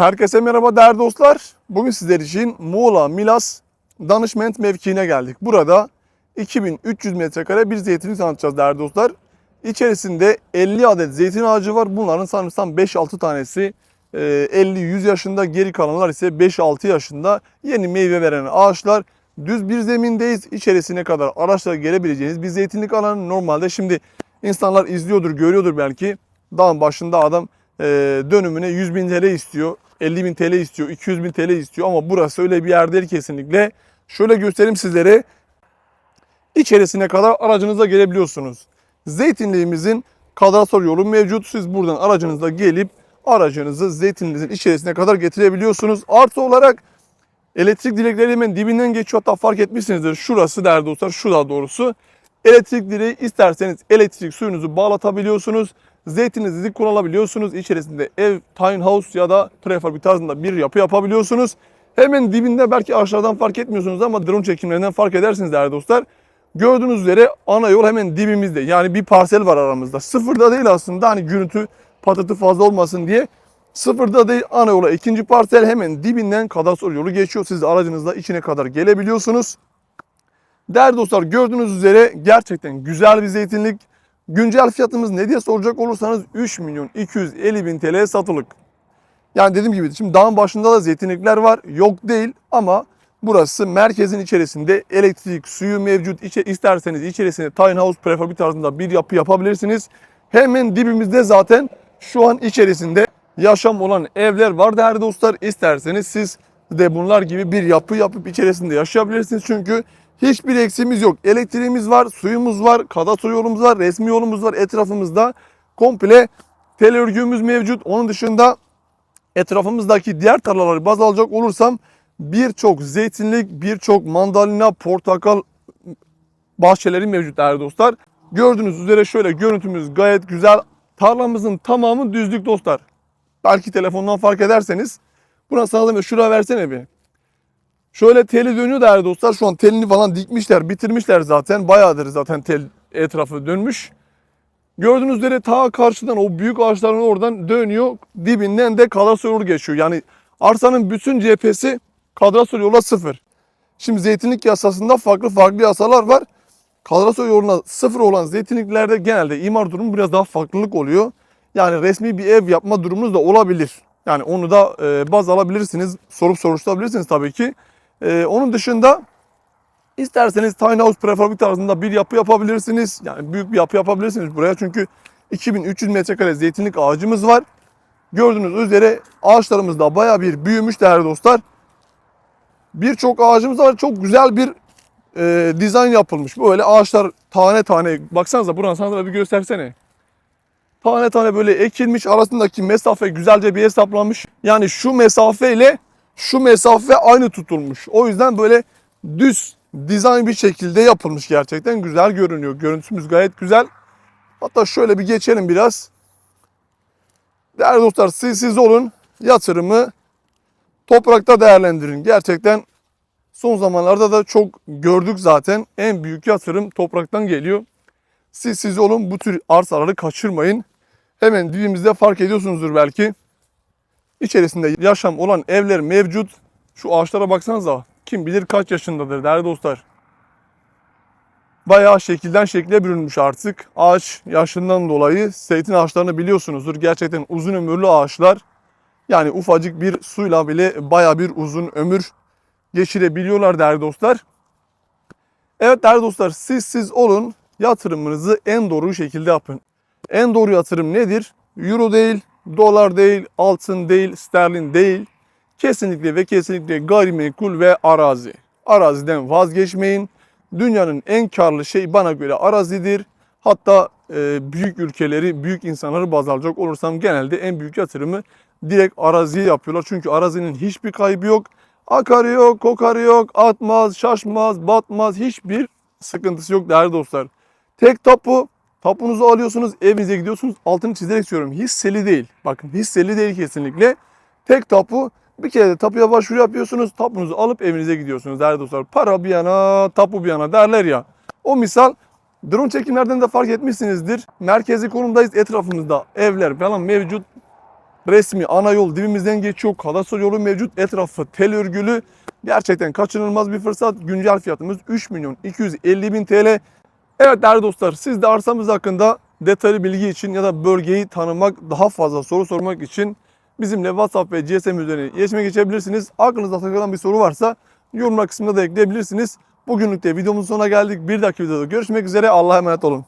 Herkese merhaba değerli dostlar. Bugün sizler için Muğla Milas danışment mevkiine geldik. Burada 2300 metrekare bir zeytinlik tanıtacağız değerli dostlar. İçerisinde 50 adet zeytin ağacı var. Bunların sanırsam 5-6 tanesi e, 50-100 yaşında, geri kalanlar ise 5-6 yaşında yeni meyve veren ağaçlar. Düz bir zemindeyiz. İçerisine kadar araçla gelebileceğiniz bir zeytinlik alanı. Normalde şimdi insanlar izliyordur, görüyordur belki. Dağın başında adam e, dönümüne 100 bin TL istiyor, 50 bin TL istiyor, 200 bin TL istiyor ama burası öyle bir yer değil kesinlikle. Şöyle göstereyim sizlere. İçerisine kadar aracınızla gelebiliyorsunuz. Zeytinliğimizin kadastro yolu mevcut. Siz buradan aracınızla gelip aracınızı zeytinliğinizin içerisine kadar getirebiliyorsunuz. Artı olarak elektrik direkleri hemen dibinden geçiyor. Hatta fark etmişsinizdir. Şurası değerli dostlar, şu daha doğrusu. Elektrik direği isterseniz elektrik suyunuzu bağlatabiliyorsunuz. Zeytininizi kullanabiliyorsunuz. İçerisinde ev, tiny house ya da prefabrik tarzında bir yapı yapabiliyorsunuz. Hemen dibinde belki aşağıdan fark etmiyorsunuz ama drone çekimlerinden fark edersiniz değerli dostlar. Gördüğünüz üzere ana yol hemen dibimizde. Yani bir parsel var aramızda. Sıfırda değil aslında hani gürültü patırtı fazla olmasın diye. Sıfırda değil ana yola ikinci parsel hemen dibinden kadastro yolu geçiyor. Siz aracınızla içine kadar gelebiliyorsunuz. Değerli dostlar gördüğünüz üzere gerçekten güzel bir zeytinlik. Güncel fiyatımız ne diye soracak olursanız 3 milyon 250 bin TL satılık. Yani dediğim gibi şimdi dağın başında da zeytinlikler var. Yok değil ama burası merkezin içerisinde elektrik, suyu mevcut. İçe, isterseniz içerisinde tiny house prefabrik tarzında bir yapı yapabilirsiniz. Hemen dibimizde zaten şu an içerisinde yaşam olan evler var değerli dostlar. İsterseniz siz de bunlar gibi bir yapı yapıp içerisinde yaşayabilirsiniz. Çünkü hiçbir eksiğimiz yok. Elektriğimiz var, suyumuz var, kadastro yolumuz var, resmi yolumuz var. Etrafımızda komple tel örgümüz mevcut. Onun dışında etrafımızdaki diğer tarlaları baz alacak olursam birçok zeytinlik, birçok mandalina, portakal bahçeleri mevcut değerli dostlar. Gördüğünüz üzere şöyle görüntümüz gayet güzel. Tarlamızın tamamı düzlük dostlar. Belki telefondan fark ederseniz. Buna sana da şuraya versene bir. Şöyle teli dönüyor değerli dostlar. Şu an telini falan dikmişler, bitirmişler zaten. Bayağıdır zaten tel etrafı dönmüş. Gördüğünüz üzere ta karşıdan o büyük ağaçların oradan dönüyor. Dibinden de yolu geçiyor. Yani arsanın bütün cephesi kadastro yola sıfır. Şimdi zeytinlik yasasında farklı farklı yasalar var. Kadastro yoluna sıfır olan zeytinliklerde genelde imar durumu biraz daha farklılık oluyor. Yani resmi bir ev yapma durumunuz da olabilir. Yani onu da e, baz alabilirsiniz. Sorup soruşturabilirsiniz tabii ki. E, onun dışında isterseniz tiny house prefabrik tarzında bir yapı yapabilirsiniz. Yani büyük bir yapı yapabilirsiniz buraya. Çünkü 2300 metrekare zeytinlik ağacımız var. Gördüğünüz üzere ağaçlarımız da baya bir büyümüş değerli dostlar. Birçok ağacımız var. Çok güzel bir e, dizayn yapılmış. Böyle ağaçlar tane tane. Baksanıza buranın sana da bir göstersene. Tane tane böyle ekilmiş. Arasındaki mesafe güzelce bir hesaplanmış. Yani şu mesafe ile şu mesafe aynı tutulmuş. O yüzden böyle düz dizayn bir şekilde yapılmış gerçekten. Güzel görünüyor. Görüntümüz gayet güzel. Hatta şöyle bir geçelim biraz. Değerli dostlar siz siz olun. Yatırımı toprakta değerlendirin. Gerçekten son zamanlarda da çok gördük zaten. En büyük yatırım topraktan geliyor. Siz siz olun bu tür arsaları kaçırmayın. Hemen dibimizde fark ediyorsunuzdur belki. İçerisinde yaşam olan evler mevcut. Şu ağaçlara baksanıza. Kim bilir kaç yaşındadır değerli dostlar. Bayağı şekilden şekle bürünmüş artık. Ağaç yaşından dolayı zeytin ağaçlarını biliyorsunuzdur. Gerçekten uzun ömürlü ağaçlar. Yani ufacık bir suyla bile bayağı bir uzun ömür geçirebiliyorlar değerli dostlar. Evet değerli dostlar siz siz olun yatırımınızı en doğru şekilde yapın. En doğru yatırım nedir? Euro değil, dolar değil, altın değil, sterlin değil. Kesinlikle ve kesinlikle gayrimenkul ve arazi. Araziden vazgeçmeyin. Dünyanın en karlı şey bana göre arazidir. Hatta e, büyük ülkeleri, büyük insanları baz alacak olursam genelde en büyük yatırımı direkt araziye yapıyorlar. Çünkü arazinin hiçbir kaybı yok. Akarı yok, kokarı yok, atmaz, şaşmaz, batmaz. Hiçbir sıkıntısı yok değerli dostlar. Tek tapu, tapunuzu alıyorsunuz, evinize gidiyorsunuz. Altını çizerek söylüyorum. Hisseli değil. Bakın hisseli değil kesinlikle. Tek tapu bir kere de tapuya başvuru yapıyorsunuz. Tapunuzu alıp evinize gidiyorsunuz değerli dostlar. Para bir yana, tapu bir yana derler ya. O misal drone çekimlerden de fark etmişsinizdir. Merkezi konumdayız. Etrafımızda evler falan mevcut. resmi ana yol dibimizden geçiyor. Kadastro yolu mevcut. Etrafı tel örgülü. Gerçekten kaçınılmaz bir fırsat. Güncel fiyatımız 3 milyon 250 bin TL. Evet değerli dostlar siz de arsamız hakkında detaylı bilgi için ya da bölgeyi tanımak, daha fazla soru sormak için bizimle WhatsApp ve GSM üzerine iletişime geçebilirsiniz. Aklınızda takılan bir soru varsa yorumlar kısmına da ekleyebilirsiniz. Bugünlük de videomuzun sonuna geldik. Bir dahaki videoda görüşmek üzere. Allah'a emanet olun.